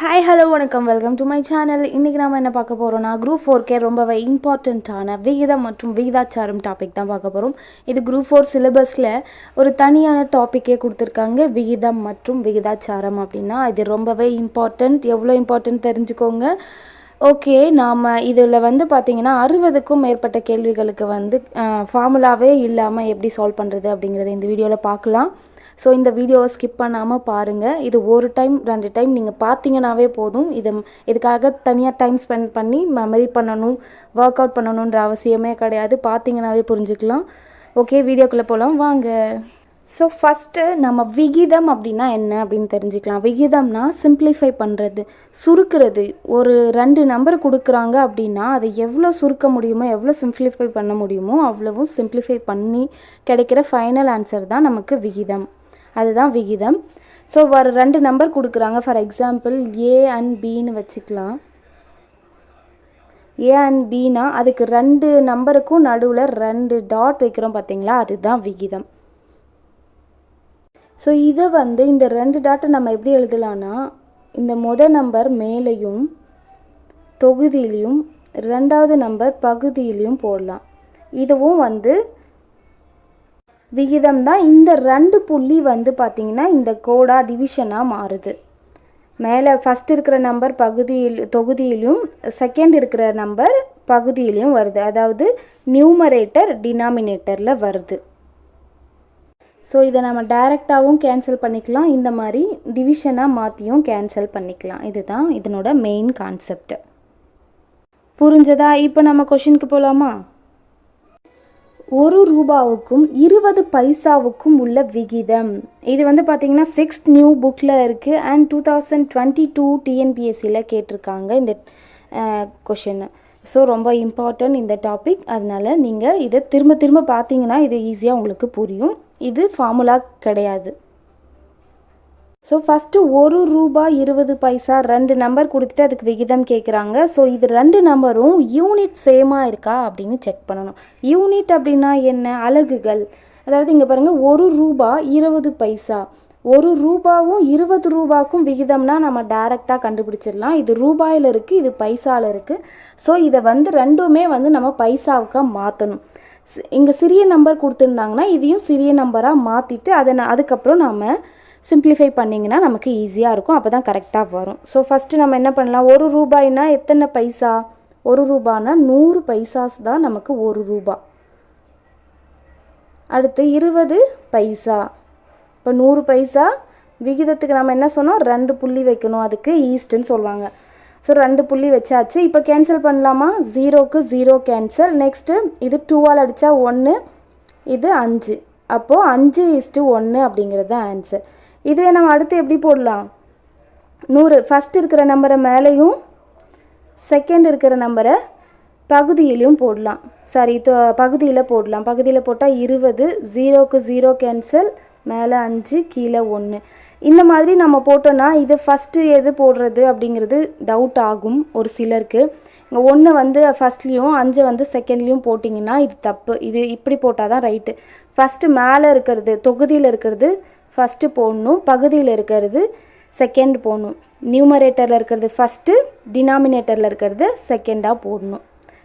Hi hello வணக்கம். Welcome to my channel இன்றைக்கி நம்ம என்ன பார்க்க போகிறோம்னா குரூப் ஃபோர்க்கே ரொம்பவே இம்பார்ட்டண்ட்டான விகிதம் மற்றும் விகிதாச்சாரம் டாபிக் தான் பார்க்க போகிறோம் இது குரூப் ஃபோர் சிலபஸில் ஒரு தனியான டாப்பிக்கே கொடுத்துருக்காங்க. விகிதம் மற்றும் விகிதாச்சாரம் அப்படின்னா இது ரொம்பவே இம்பார்ட்டண்ட் எவ்வளோ இம்பார்ட்டன்ட் தெரிஞ்சுக்கோங்க. ஓகே நாம் இதில் வந்து பார்த்திங்கன்னா அறுபதுக்கும் மேற்பட்ட கேள்விகளுக்கு வந்து ஃபார்முலாவே இல்லாமல் எப்படி சால்வ் பண்ணுறது அப்படிங்கிறத இந்த வீடியோவில் பார்க்கலாம். ஸோ இந்த வீடியோவை ஸ்கிப் பண்ணாமல் பாருங்கள் இது ஒரு டைம் ரெண்டு டைம் நீங்கள் பார்த்தீங்கன்னாவே போதும். இது இதுக்காக தனியாக டைம் ஸ்பெண்ட் பண்ணி மெமரி பண்ணணும் ஒர்க் அவுட் பண்ணணுன்ற அவசியமே கிடையாது. பார்த்தீங்கன்னாவே புரிஞ்சுக்கலாம். ஓகே வீடியோக்குள்ளே போகலாம் வாங்க. ஸோ ஃபஸ்ட்டு நம்ம விகிதம் அப்படின்னா என்ன அப்படின்னு தெரிஞ்சுக்கலாம். விகிதம்னா சிம்பிளிஃபை பண்ணுறது சுருக்கிறது. ஒரு ரெண்டு நம்பர் கொடுக்குறாங்க அப்படின்னா அதை எவ்வளோ சுருக்க முடியுமோ எவ்வளோ சிம்பிளிஃபை பண்ண முடியுமோ அவ்வளவும் சிம்பிளிஃபை பண்ணி கிடைக்கிற ஃபைனல் ஆன்சர் தான் நமக்கு விகிதம். அதுதான் விகிதம். ஸோ ஒரு ரெண்டு நம்பர் கொடுக்குறாங்க. ஃபார் எக்ஸாம்பிள் ஏ அண்ட் பின்னு வச்சுக்கலாம். ஏ அண்ட் பினா அதுக்கு ரெண்டு நம்பருக்கும் நடுவில் ரெண்டு டாட் வைக்கிறோம் பார்த்தீங்களா அதுதான் விகிதம். ஸோ இதை வந்து இந்த ரெண்டு டாட்டை நம்ம எப்படி எழுதலாம்னா இந்த முத நம்பர் மேலேயும் தொகுதியிலையும் ரெண்டாவது நம்பர் பகுதியிலையும் போடலாம். இதுவும் வந்து விகிதம் தான் இந்த ரெண்டு புள்ளி வந்து பார்த்திங்கன்னா இந்த கோடா டிவிஷனாக மாறுது. மேலே ஃபஸ்ட் இருக்கிற நம்பர் பகுதியில் தொகுதியிலும் செகண்ட் இருக்கிற நம்பர் பகுதியிலையும் வருது. அதாவது நியூமரேட்டர் டினாமினேட்டரில் வருது. ஸோ இதை நம்ம டைரெக்டாகவும் கேன்சல் பண்ணிக்கலாம். இந்த மாதிரி டிவிஷனாக மாற்றியும் கேன்சல் பண்ணிக்கலாம். இதுதான் இதனோட மெயின் கான்செப்ட் புரிஞ்சதா? இப்போ நம்ம கொஷினுக்கு போகலாமா ஒரு ரூபாவுக்கும் இருபது பைசாவுக்கும் உள்ள விகிதம். இது வந்து பார்த்திங்கன்னா சிக்ஸ்த் நியூ புக்கில் இருக்குது and two thousand twenty two டிஎன்பிஎஸ்சியில் கேட்டிருக்காங்க இந்த கொஷின் ஸோ ரொம்ப இம்பார்ட்டன்ட் இந்த டாபிக் அதனால் நீங்கள் இதை திரும்ப திரும்ப பார்த்தீங்கன்னா இது ஈஸியாக உங்களுக்கு புரியும். இது ஃபார்முலா கிடையாது. ஸோ ஃபஸ்ட்டு ஒரு ரூபாய் இருபது பைசா ரெண்டு நம்பர் கொடுத்துட்டு அதுக்கு விகிதம் கேட்குறாங்க ஸோ இது ரெண்டு நம்பரும் யூனிட் சேமாக இருக்கா அப்படின்னு செக் பண்ணணும். யூனிட் அப்படின்னா என்ன? அலகுகள். அதாவது இங்கே பாருங்கள் ஒரு ரூபா இருபது பைசா. ஒரு ரூபாவும் இருபது ரூபாக்கும் விகிதம்னா நம்ம டேரெக்டாக கண்டுபிடிச்சிடலாம். இது ரூபாயில் இருக்குது இது பைசாவில் இருக்குது ஸோ இதை வந்து ரெண்டுமே வந்து நம்ம பைசாவுக்காக மாற்றணும் இங்கே சிறிய நம்பர் கொடுத்துருந்தாங்கன்னா இதையும் சிறிய நம்பராக மாற்றிட்டு அதை அதுக்கப்புறம் நாம் சிம்பிளிஃபை பண்ணிங்கன்னா நமக்கு ஈஸியாக இருக்கும். அப்போ தான் கரெக்டாக வரும். ஸோ ஃபஸ்ட்டு நம்ம என்ன பண்ணலாம்? ஒரு ரூபாய்னா எத்தனை பைசா? ஒரு ரூபானா நூறு பைசாஸ் தான் நமக்கு ஒரு ரூபா. அடுத்து இருபது பைசா. இப்போ நூறு பைசா விகிதத்துக்கு நம்ம என்ன சொன்னோம்? ரெண்டு புள்ளி வைக்கணும். அதுக்கு ஈஸ்ட்டுன்னு சொல்லுவாங்க. ஸோ ரெண்டு புள்ளி வச்சாச்சு. இப்போ கேன்சல் பண்ணலாமா? ஜீரோக்கு ஜீரோ கேன்சல் நெக்ஸ்ட்டு இது டூவால் அடித்தா ஒன்று இது அஞ்சு. அப்போது அஞ்சு இஸ்ட்டு ஒன்று அப்படிங்கிறது தான் ஆன்சர் இதுவே நம்ம அடுத்து எப்படி போடலாம்? நூறு. ஃபஸ்ட் இருக்கிற நம்பரை மேலேயும் செகண்ட் இருக்கிற நம்பரை பகுதியிலையும் போடலாம். சாரி பகுதியில் போடலாம். பகுதியில் போட்டால் இருபது ஜீரோக்கு ஜீரோ கேன்சல் மேலே அஞ்சு கீழே ஒன்று இந்த மாதிரி நம்ம போட்டோன்னா இது ஃபஸ்ட்டு எது போடுறது அப்படிங்கிறது டவுட் ஆகும் ஒரு சிலருக்கு. இங்கே ஒன்று வந்து ஃபஸ்ட்லேயும் அஞ்சு வந்து செகண்ட்லேயும் போட்டிங்கன்னா இது தப்பு. இது இப்படி போட்டால் தான் ரைட்டு ஃபஸ்ட்டு மேலே இருக்கிறது தொகுதியில் இருக்கிறது ஃபஸ்ட்டு போடணும். பகுதியில் இருக்கிறது செகண்ட் போடணும். நியூமரேட்டரில் இருக்கிறது ஃபஸ்ட்டு டினாமினேட்டரில் இருக்கிறது செகண்டாக போடணும்.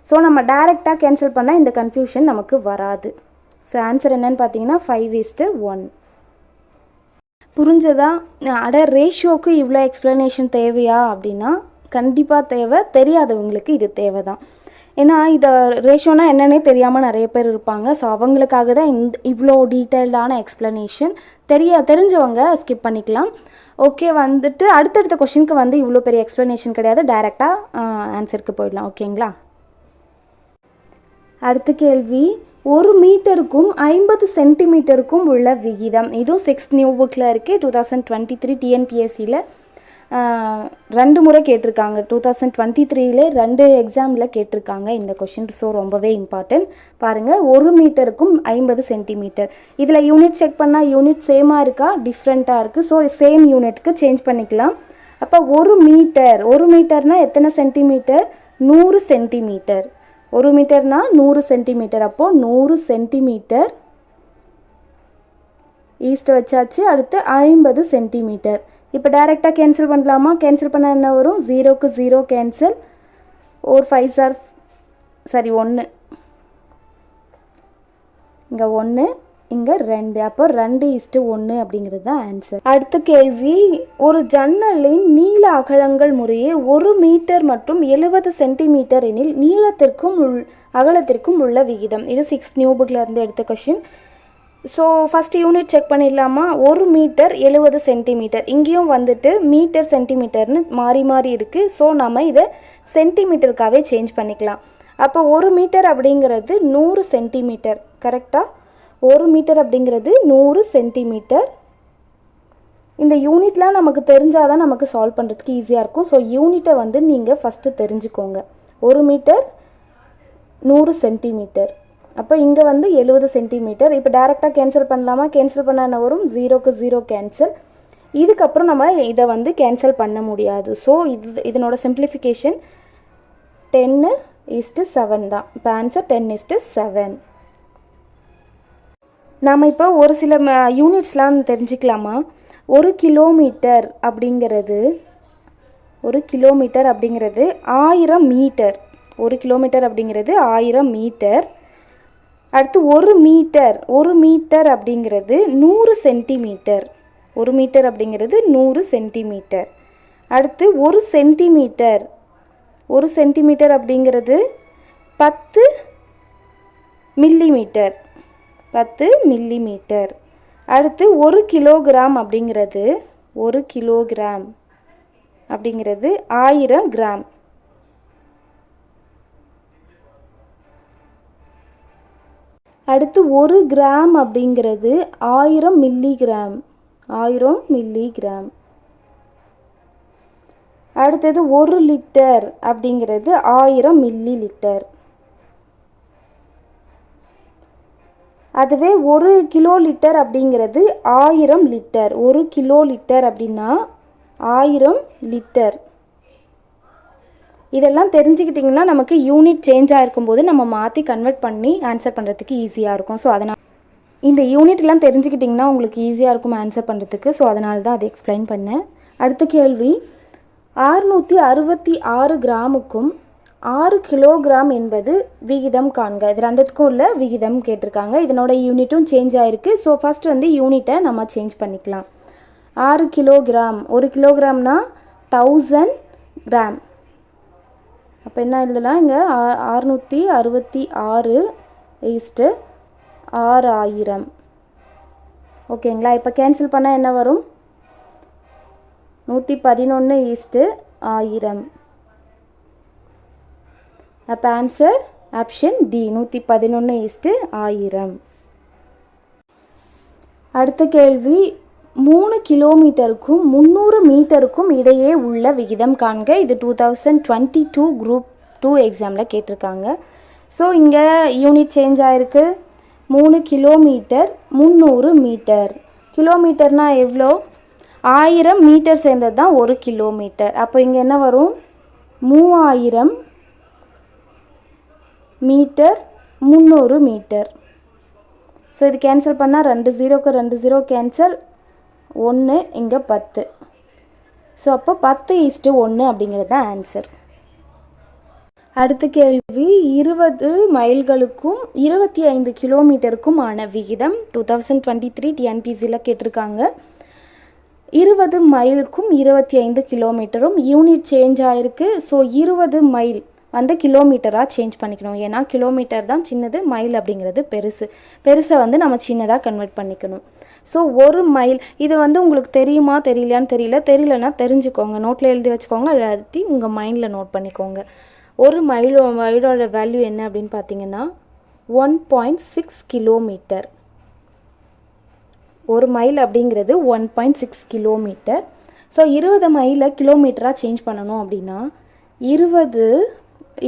ஸோ நம்ம டைரெக்டாக கேன்சல் பண்ணால் இந்த கன்ஃபியூஷன் நமக்கு வராது. ஸோ ஆன்சர் என்னன்னு பார்த்தீங்கன்னா ஃபைவ் ஈஸ்ட்டு ஒன் புரிஞ்சதா? அட ரேஷியோக்கு இவ்வளோ எக்ஸ்ப்ளனேஷன் தேவையா அப்படின்னா கண்டிப்பாக தேவை. தெரியாதவங்களுக்கு இது தேவை தான் ஏன்னா இதை ரேஷியோனா என்னன்னே தெரியாமல் நிறைய பேர் இருப்பாங்க. ஸோ அவங்களுக்காக தான் இந்த இவ்வளோ டீட்டெயில்டான எக்ஸ்ப்ளனேஷன் தெரிய தெரிஞ்சவங்க ஸ்கிப் பண்ணிக்கலாம். ஓகே வந்துட்டு அடுத்தடுத்த கொஷினுக்கு வந்து இவ்வளோ பெரிய எக்ஸ்ப்ளனேஷன் கிடையாது. டைரெக்டாக ஆன்சருக்கு போயிடலாம். ஓகேங்களா அடுத்த கேள்வி. ஒரு மீட்டருக்கும் ஐம்பது சென்டிமீட்டருக்கும் உள்ள விகிதம். இதுவும் சிக்ஸ் நியூ புக்கில் இருக்குது டூ தௌசண்ட் டுவெண்ட்டி த்ரீ டிஎன்பிஎஸ்சியில் ரெண்டு முறை கேட்டிருக்காங்க. டூ தௌசண்ட் டுவெண்ட்டி த்ரீல ரெண்டு எக்ஸாமில் கேட்டிருக்காங்க. இந்த கொஷின் ஸோ ரொம்பவே இம்பார்ட்டன்ட் பாருங்கள் ஒரு மீட்டருக்கும் ஐம்பது சென்டிமீட்டர் இதில் யூனிட் செக் பண்ணால் யூனிட் சேமாக இருக்கா? டிஃப்ரெண்ட்டாக இருக்குது ஸோ சேம் யூனிட்க்கு சேஞ்ச் பண்ணிக்கலாம். அப்போ ஒரு மீட்டர் ஒரு மீட்டர்னால் எத்தனை சென்டிமீட்டர் நூறு சென்டிமீட்டர் ஒரு மீட்டர்னால் நூறு சென்டிமீட்டர் அப்போது நூறு சென்டிமீட்டர் ஈஸ்ட் வச்சாச்சு அடுத்து ஐம்பது சென்டிமீட்டர் இப்போ டைரெக்டாக கேன்சல் பண்ணலாமா? கேன்சல் பண்ண என்ன வரும்? ஜீரோக்கு ஜீரோ கேன்சல் ஒரு ஃபைவ் சார் சரி ஒன்று இங்கே ஒன்று இங்கே ரெண்டு. அப்போ ரெண்டு இஸ்ட்டு ஒன்று அப்படிங்கிறது தான் ஆன்சர் அடுத்த கேள்வி ஒரு ஜன்னலின் நீள அகலங்கள் முறையே ஒரு மீட்டர் மற்றும் எழுபது சென்டிமீட்டர் எனில் நீளத்திற்கும் உள் அகலத்திற்கும் உள்ள விகிதம். இது சிக்ஸ் நியூ இருந்து எடுத்த question so first unit check பண்ணிடலாமா? ஒரு மீட்டர் எழுபது சென்டிமீட்டர் இங்கேயும் வந்துட்டு மீட்டர் சென்டிமீட்டர்னு மாறி மாறி இருக்குது ஸோ நம்ம இதை சென்டிமீட்டருக்காகவே சேஞ்ச் பண்ணிக்கலாம். அப்போ ஒரு மீட்டர் அப்படிங்கிறது நூறு சென்டிமீட்டர் கரெக்டாக ஒரு மீட்டர் அப்படிங்கிறது நூறு சென்டிமீட்டர் இந்த யூனிட்லாம் நமக்கு தெரிஞ்சால் தான் நமக்கு சால்வ் பண்ணுறதுக்கு ஈஸியாக இருக்கும். ஸோ யூனிட்டை வந்து நீங்கள் ஃபஸ்ட்டு தெரிஞ்சுக்கோங்க. ஒரு மீட்டர் நூறு சென்டிமீட்டர் அப்போ இங்கே வந்து எழுபது சென்டிமீட்டர் இப்போ டேரெக்டாக கேன்சல் பண்ணலாமா? கேன்சல் பண்ண வரும். ஜீரோக்கு ஜீரோ கேன்சல் இதுக்கப்புறம் நம்ம இதை வந்து கேன்சல் பண்ண முடியாது. ஸோ இது இதனோட சிம்பிளிஃபிகேஷன் டென்னு இஸ்ட்டு செவன் தான். இப்போ ஆன்சர் டென் இஸ்ட்டு செவன் நாம் இப்போ ஒரு சில யூனிட்ஸ்லாம் தெரிஞ்சுக்கலாமா? ஒரு கிலோமீட்டர் அப்படிங்கிறது ஒரு கிலோமீட்டர் அப்படிங்கிறது ஆயிரம் மீட்டர் ஒரு கிலோமீட்டர் அப்படிங்கிறது ஆயிரம் மீட்டர் அடுத்து ஒரு மீட்டர் ஒரு மீட்டர் அப்படிங்கிறது நூறு சென்டிமீட்டர். ஒரு மீட்டர் அப்படிங்கிறது நூறு சென்டிமீட்டர். அடுத்து ஒரு சென்டிமீட்டர் ஒரு சென்டிமீட்டர் அப்படிங்கிறது பத்து மில்லிமீட்டர் பத்து மில்லிமீட்டர். அடுத்து ஒரு கிலோகிராம் அப்படிங்கிறது ஒரு கிலோகிராம் அப்படிங்கிறது ஆயிரம் கிராம். அடுத்து ஒரு கிராம் அப்படிங்கிறது ஆயிரம் மில்லிகிராம் ஆயிரம் மில்லிகிராம் அடுத்தது ஒரு லிட்டர் அப்படிங்கிறது ஆயிரம் மில்லி லிட்டர் அதுவே ஒரு கிலோ லிட்டர் அப்படிங்கிறது ஆயிரம் லிட்டர் ஒரு கிலோ லிட்டர் அப்படின்னா ஆயிரம் லிட்டர் இதெல்லாம் தெரிஞ்சுக்கிட்டிங்கன்னா நமக்கு யூனிட் சேஞ்ச் ஆகிருக்கும் போது நம்ம மாற்றி கன்வெர்ட் பண்ணி ஆன்சர் பண்ணுறதுக்கு ஈஸியாக இருக்கும். ஸோ அதனால் இந்த யூனிட்லாம் தெரிஞ்சுக்கிட்டிங்கன்னா உங்களுக்கு ஈஸியாக இருக்கும் ஆன்சர் பண்ணுறதுக்கு ஸோ அதனால தான் அதை எக்ஸ்பிளைன் பண்ணேன். அடுத்த கேள்வி. ஆறுநூற்றி அறுபத்தி ஆறு கிராமுக்கும் ஆறு கிலோகிராம் என்பது விகிதம் காண்க. இது ரெண்டுத்துக்கும் உள்ள விகிதம் கேட்டிருக்காங்க. இதனோட யூனிட்டும் சேஞ்ச் ஆகிருக்கு ஸோ ஃபஸ்ட் வந்து யூனிட்டை நம்ம சேஞ்ச் பண்ணிக்கலாம். ஆறு கிலோகிராம் ஒரு கிலோகிராம்னா தௌசண்ட் கிராம் அப்போ என்ன எழுதலாம் இங்கே ஆறுநூற்றி அறுபத்தி ஆறு ஈஸ்ட்டு ஆறு ஆயிரம் ஓகேங்களா? இப்போ கேன்சல் பண்ணால் என்ன வரும்? நூற்றி பதினொன்று ஈஸ்ட்டு ஆயிரம். அப்போ ஆன்சர் ஆப்ஷன் டி நூற்றி பதினொன்று ஈஸ்ட்டு ஆயிரம். அடுத்த கேள்வி மூணு கிலோமீட்டருக்கும் முந்நூறு மீட்டருக்கும் இடையே உள்ள விகிதம் காண்க. இது two thousand twenty two group two எக்ஸாமில் கேட்டிருக்காங்க. ஸோ இங்கே யூனிட் சேஞ்ச் ஆகிருக்கு மூணு கிலோமீட்டர் முந்நூறு மீட்டர். கிலோமீட்டர்னால் எவ்வளோ ஆயிரம் மீட்டர் சேர்ந்தது தான் ஒரு கிலோமீட்டர். அப்போ இங்கே என்ன வரும்? மூவாயிரம் மீட்டர் முந்நூறு மீட்டர். ஸோ இது கேன்சல் பண்ணால் ரெண்டு ஜீரோக்கு ரெண்டு ஜீரோ கேன்சல் ஒன்று இங்கே பத்து. ஸோ அப்போ பத்து ஈஸ்ட்டு ஒன்று அப்படிங்கிறது தான் ஆன்சர் அடுத்த கேள்வி இருபது மைல்களுக்கும் இருபத்தி ஐந்து கிலோமீட்டருக்கும் ஆன விகிதம் டூ தௌசண்ட் டுவெண்ட்டி த்ரீ டிஎன்பிசியில் கேட்டிருக்காங்க. இருபது மைலுக்கும் இருபத்தி ஐந்து கிலோமீட்டரும் யூனிட் சேஞ்ச் ஆகிருக்கு ஸோ இருபது மைல் வந்து கிலோமீட்டராக சேஞ்ச் பண்ணிக்கணும். ஏன்னா கிலோமீட்டர் தான் சின்னது மைல் அப்படிங்கிறது பெருசு. பெருசை வந்து நம்ம சின்னதாக கன்வெர்ட் பண்ணிக்கணும். ஸோ ஒரு மைல் இது வந்து உங்களுக்கு தெரியுமா தெரியலையான்னு தெரியல. தெரியலன்னா தெரிஞ்சுக்கோங்க. நோட்டில் எழுதி வச்சுக்கோங்க. இல்லாட்டி உங்கள் மைண்டில் நோட் பண்ணிக்கோங்க. ஒரு மைலோ மைலோட வேல்யூ என்ன அப்படின்னு பார்த்தீங்கன்னா ஒன் பாயிண்ட் சிக்ஸ் கிலோமீட்டர் ஒரு மைல் அப்படிங்கிறது one point six kilometre so இருபது மைலை கிலோமீட்டராக சேஞ்ச் பண்ணணும் அப்படின்னா இருபது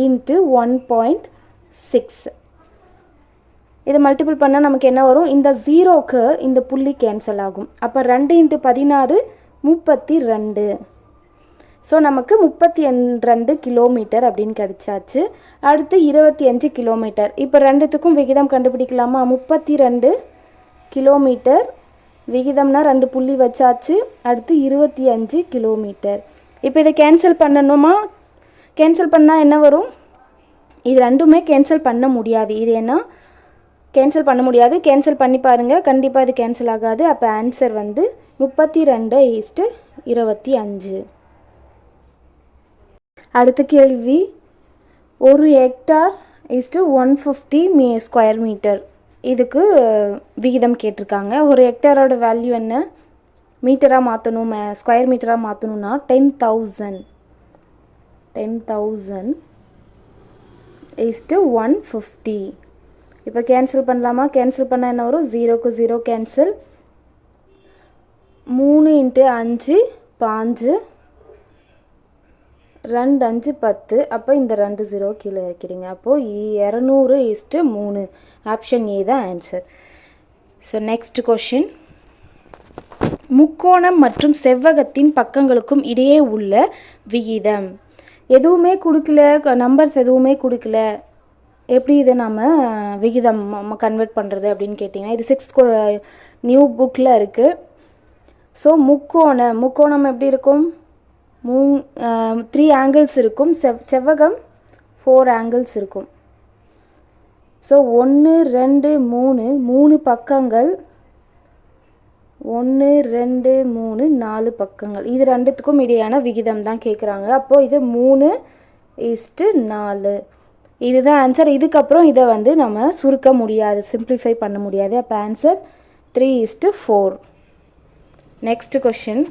இன்ட்டு ஒன் பாயிண்ட் சிக்ஸ் இதை மல்டிபிள் பண்ணால் நமக்கு என்ன வரும்? இந்த ஜீரோக்கு இந்த புள்ளி கேன்சல் ஆகும். அப்போ ரெண்டு இன்ட்டு பதினாறு முப்பத்தி ரெண்டு. ஸோ நமக்கு முப்பத்தி ரெண்டு கிலோமீட்டர் அப்படின்னு கிடச்சாச்சு. அடுத்து இருபத்தி அஞ்சு கிலோமீட்டர் இப்போ ரெண்டுத்துக்கும் விகிதம் கண்டுபிடிக்கலாமா? முப்பத்தி ரெண்டு கிலோமீட்டர் விகிதம்னா ரெண்டு புள்ளி வச்சாச்சு. அடுத்து இருபத்தி அஞ்சு கிலோமீட்டர் இப்போ இதை கேன்சல் பண்ணணுமா? கேன்சல் பண்ணால் என்ன வரும்? இது ரெண்டுமே கேன்சல் பண்ண முடியாது. இது என்ன? கேன்சல் பண்ண முடியாது. கேன்சல் பண்ணி பாருங்கள் கண்டிப்பாக இது கேன்சல் ஆகாது. அப்போ ஆன்சர் வந்து முப்பத்தி ரெண்டு ஈஸ்ட்டு இருபத்தி அஞ்சு அடுத்த கேள்வி. ஒரு hectare east one fifty me square metre இதுக்கு விகிதம் கேட்டிருக்காங்க. ஒரு ஹெக்டாரோட வேல்யூ என்ன? மீட்டராக மாற்றணும் ஸ்கொயர் மீட்டராக மாற்றணும்னா ten thousand ten thousand is one fifty இப்போ கேன்சல் பண்ணலாமா? கேன்சல் பண்ணால் என்ன வரும்? ஜீரோக்கு ஜீரோ கேன்சல் மூணு இன்ட்டு அஞ்சு பாஞ்சு ரெண்டு அஞ்சு பத்து. அப்போ இந்த ரெண்டு ஜீரோ கீழே இறக்கிடுங்க. அப்போது இரநூறு இஸ்ட்டு மூணு. ஆப்ஷன் ஏ தான் ஆன்சர் ஸோ நெக்ஸ்ட் கொஷின் முக்கோணம் மற்றும் செவ்வகத்தின் பக்கங்களுக்கும் இடையே உள்ள விகிதம். எதுவுமே கொடுக்கல நம்பர்ஸ் எதுவுமே கொடுக்கல. எப்படி இதை நம்ம விகிதம் கன்வெர்ட் பண்ணுறது அப்படின்னு கேட்டிங்கன்னா இது சிக்ஸ் நியூ புக்கில் இருக்குது ஸோ முக்கோணம் முக்கோணம் எப்படி இருக்கும்? மூ த்ரீ ஆங்கிள்ஸ் இருக்கும். செவ் செவ்வகம் ஃபோர் ஆங்கிள்ஸ் இருக்கும். ஸோ ஒன்று ரெண்டு மூணு மூணு பக்கங்கள் ஒன்று ரெண்டு மூணு நாலு பக்கங்கள். இது ரெண்டுத்துக்கும் இடையான விகிதம் தான் கேட்குறாங்க அப்போது இது மூணு இஸ்ட்டு நாலு. இதுதான் ஆன்சர் இதுக்கப்புறம் இதை வந்து நம்ம சுருக்க முடியாது சிம்பிளிஃபை பண்ண முடியாது. அப்போ answer three is four next question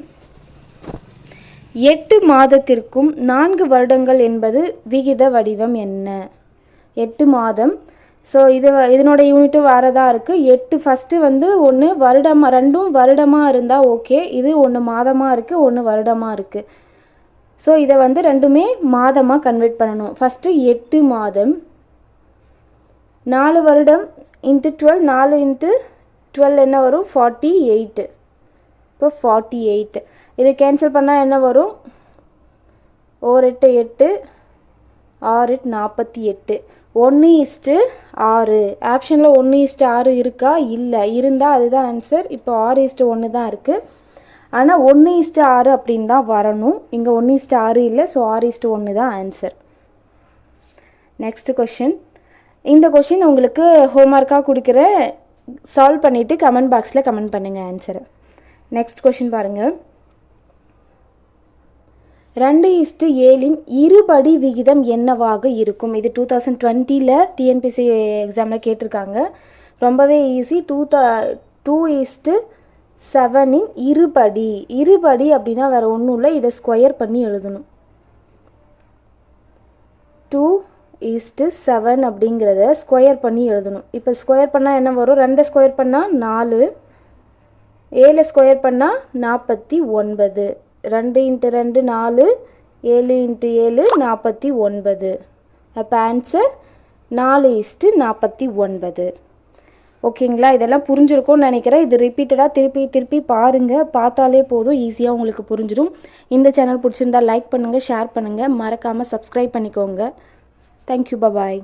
எட்டு மாதத்திற்கும் நான்கு வருடங்கள் என்பது விகித வடிவம் என்ன? எட்டு மாதம் ஸோ இது இதனோட யூனிட்டு தான் இருக்குது எட்டு ஃபஸ்ட்டு வந்து ஒன்று வருடமாக ரெண்டும் வருடமாக இருந்தால் ஓகே இது ஒன்று மாதமாக இருக்குது ஒன்று வருடமாக இருக்குது ஸோ இதை வந்து ரெண்டுமே மாதமாக கன்வெர்ட் பண்ணணும். ஃபஸ்ட்டு எட்டு மாதம். நாலு வருடம் இன்ட்டு டுவெல் நாலு இன்ட்டு டுவெல் என்ன வரும்? ஃபார்ட்டி எயிட்டு இப்போ ஃபார்ட்டி எயிட்டு இது கேன்சல் பண்ணால் என்ன வரும்? ஓர் எட்டு எட்டு. ஆறு நாற்பத்தி எட்டு. ஒன்று இஸ்ட்டு ஆறு. ஆப்ஷனில் ஒன்று இஸ்ட்டு ஆறு இருக்கா? இல்லை. இருந்தால் அதுதான் ஆன்சர் இப்போ ஆறு இஸ்ட்டு ஒன்று தான் இருக்குது ஆனால் ஒன்று இஸ்ட்டு ஆறு அப்படின்னு தான் வரணும். இங்கே ஒன்று இஸ்ட்டு ஆறு இல்லை ஸோ ஆறு இஸ்ட்டு ஒன்று தான் ஆன்சர் நெக்ஸ்ட் கொஷின் இந்த கொஷின் உங்களுக்கு ஹோம்ஒர்க்காக கொடுக்குறேன். சால்வ் பண்ணிவிட்டு கமெண்ட் பாக்ஸில் கமெண்ட் பண்ணுங்கள் ஆன்சரை நெக்ஸ்ட் கொஷின் பாருங்கள் ரெண்டு இஸ்டு ஏழின் இருபடி விகிதம் என்னவாக இருக்கும்? இது டூ தௌசண்ட் டுவெண்ட்டியில் டிஎன்பிசி எக்ஸாமில் கேட்டிருக்காங்க. ரொம்பவே easy two the two is செவனின் இருபடி. இருபடி அப்படின்னா வேறு ஒன்றும் இல்லை. இதை ஸ்கொயர் பண்ணி எழுதணும். டூ ஈஸ்ட்டு செவன் அப்படிங்கிறத ஸ்கொயர் பண்ணி எழுதணும். இப்போ ஸ்கொயர் பண்ணால் என்ன வரும்? ரெண்டை ஸ்கொயர் பண்ணால் நாலு. ஏழு ஸ்கொயர் பண்ணால் நாற்பத்தி ஒன்பது. ரெண்டு இன்ட்டு ரெண்டு நாலு ஏழு இன்ட்டு ஏழு நாற்பத்தி ஒன்பது. அப்போ ஆன்சர் நாலு இஸ்ட்டு நாற்பத்தி ஒன்பது. ஓகேங்களா? இதெல்லாம் புரிஞ்சிருக்கும்னு நினைக்கிறேன். இது ரிப்பீட்டடாக திருப்பி திருப்பி பாருங்கள் பார்த்தாலே போதும். ஈஸியாக உங்களுக்கு புரிஞ்சிடும் இந்த சேனல் பிடிச்சிருந்தா லைக் பண்ணுங்கள் ஷேர் பண்ணுங்கள் மறக்காமல் சப்ஸ்கிரைப் பண்ணிக்கோங்க. Thank you bye bye